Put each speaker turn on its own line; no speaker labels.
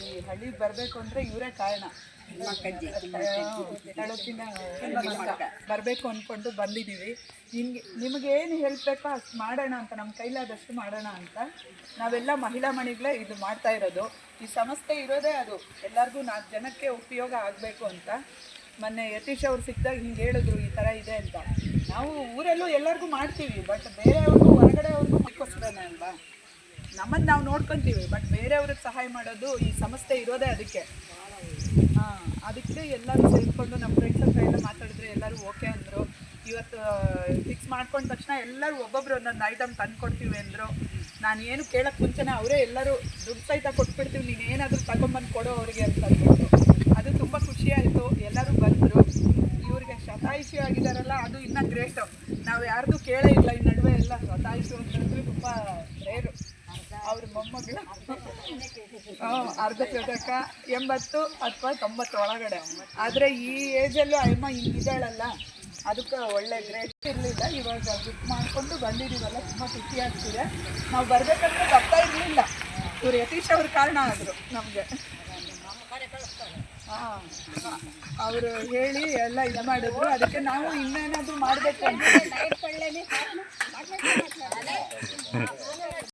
ಈ ಹಳ್ಳಿಗೆ ಬರಬೇಕು ಅಂದರೆ ಇವರೇ ಕಾರಣ. ಹೇಳೋಕ್ಕಿಂತ ಬರಬೇಕು ಅಂದ್ಕೊಂಡು ಬಂದಿದ್ದೀವಿ. ನಿಮಗೆ ನಿಮಗೇನು ಏನು ಹೆಲ್ಪ್ ಅಷ್ಟು ಮಾಡೋಣ ಅಂತ ನಮ್ಮ ಕೈಲಾದಷ್ಟು ಮಾಡೋಣ ಅಂತ. ನಾವೆಲ್ಲ ಮಹಿಳಾ ಮಣಿಗಳೇ ಇದು ಮಾಡ್ತಾ ಇರೋದು. ಈ ಸಂಸ್ಥೆ ಇರೋದೇ ಅದು. ಎಲ್ಲರಿಗೂ ನಾಲ್ಕು ಜನಕ್ಕೆ ಉಪಯೋಗ ಆಗಬೇಕು ಅಂತ. ಮೊನ್ನೆ ಯತೀಶ್ ಅವ್ರು ಸಿಕ್ಕಿದಾಗ ಹಿಂಗೆ ಹೇಳಿದ್ರು ಈ ಥರ ಇದೆ ಅಂತ. ನಾವು ಊರಲ್ಲೂ ಎಲ್ಲರಿಗೂ ಮಾಡ್ತೀವಿ ಬಟ್ ಬೇರೆಯವ್ರಿಗೂ ಹೊರಗಡೆ ಅವ್ರಿಗೂ ಅಲ್ವಾ? ನಮ್ಮನ್ನು ನಾವು ನೋಡ್ಕೊತೀವಿ ಬಟ್ ಬೇರೆಯವ್ರಿಗೆ ಸಹಾಯ ಮಾಡೋದು ಈ ಸಂಸ್ಥೆ ಇರೋದೇ ಅದಕ್ಕೆ. ಹಾಂ, ಅದಕ್ಕೆ ಎಲ್ಲರೂ ಸೇರಿಕೊಂಡು ನಮ್ಮ ಫ್ರೆಂಡ್ಸ್ ಹತ್ರ ಎಲ್ಲ ಮಾತಾಡಿದ್ರೆ ಎಲ್ಲರೂ ಓಕೆ ಅಂದರು. ಇವತ್ತು ಫಿಕ್ಸ್ ಮಾಡ್ಕೊಂಡ ತಕ್ಷಣ ಎಲ್ಲರೂ ಒಬ್ಬೊಬ್ರು ಒಂದೊಂದು ಐಟಮ್ ತಂದು ಕೊಡ್ತೀವಿ ಅಂದರು. ನಾನು ಏನು ಕೇಳೋಕ್ಕೆ ಮುಂಚೆನೇ ಅವರೇ ಎಲ್ಲರೂ ದುಡ್ಡು ಸಹಿತ ಕೊಟ್ಬಿಡ್ತೀವಿ, ನೀನು ಏನಾದರೂ ತಗೊಂಬಂದು ಕೊಡೋ ಅವರಿಗೆ ಅಂತ ಅಂದ್ಬಿಟ್ಟು. ಅದು ತುಂಬ ಖುಷಿ ಆಯಿತು, ಎಲ್ಲರೂ ಬಂದರು. ಇವ್ರಿಗೆ ಶತಾಯಿಷಿ ಆಗಿದ್ದಾರಲ್ಲ ಅದು ಇನ್ನೂ ಗ್ರೇಟು ನಾವು ಯಾರ್ದು ಕೇಳೇ ಇಲ್ಲ, ಈ ನಡುವೆ ಎಲ್ಲ ಶತಾಯಿಷು ಅಂತಂದ್ರೆ ತುಂಬ ಅವ್ರ ಮೊಮ್ಮಗಳು. ಅರ್ಧ ಶತಕ, ಎಂಬತ್ತು ಅಥವಾ ತೊಂಬತ್ತು ಒಳಗಡೆ. ಆದರೆ ಈ ಏಜಲ್ಲೂ ಅಮ್ಮ ಹಿಂಗಿದ್ದಾಳಲ್ಲ. ಅದಕ್ಕೆ ಒಳ್ಳೆ ಗ್ರೇಟ್ ಇರಲಿಲ್ಲ. ಇವಾಗ ಬುಕ್ ಮಾಡಿಕೊಂಡು ಬಂದಿದ್ದೀವಲ್ಲ, ತುಂಬ ಖುಷಿ ಆಗ್ತಿದೆ. ನಾವು ಬರಬೇಕಂದ್ರೆ ಬರ್ತಾ ಇರಲಿಲ್ಲ. ಇವರು ಯತೀಶ್ ಅವ್ರ ಕಾರಣ ಆದರು ನಮಗೆ. ಹಾಂ, ಅವರು ಹೇಳಿ ಎಲ್ಲ ಇದು ಮಾಡಿದ್ರು. ಅದಕ್ಕೆ ನಾವು ಇನ್ನೇನಾದರೂ ಮಾಡಬೇಕು ಅಂತ.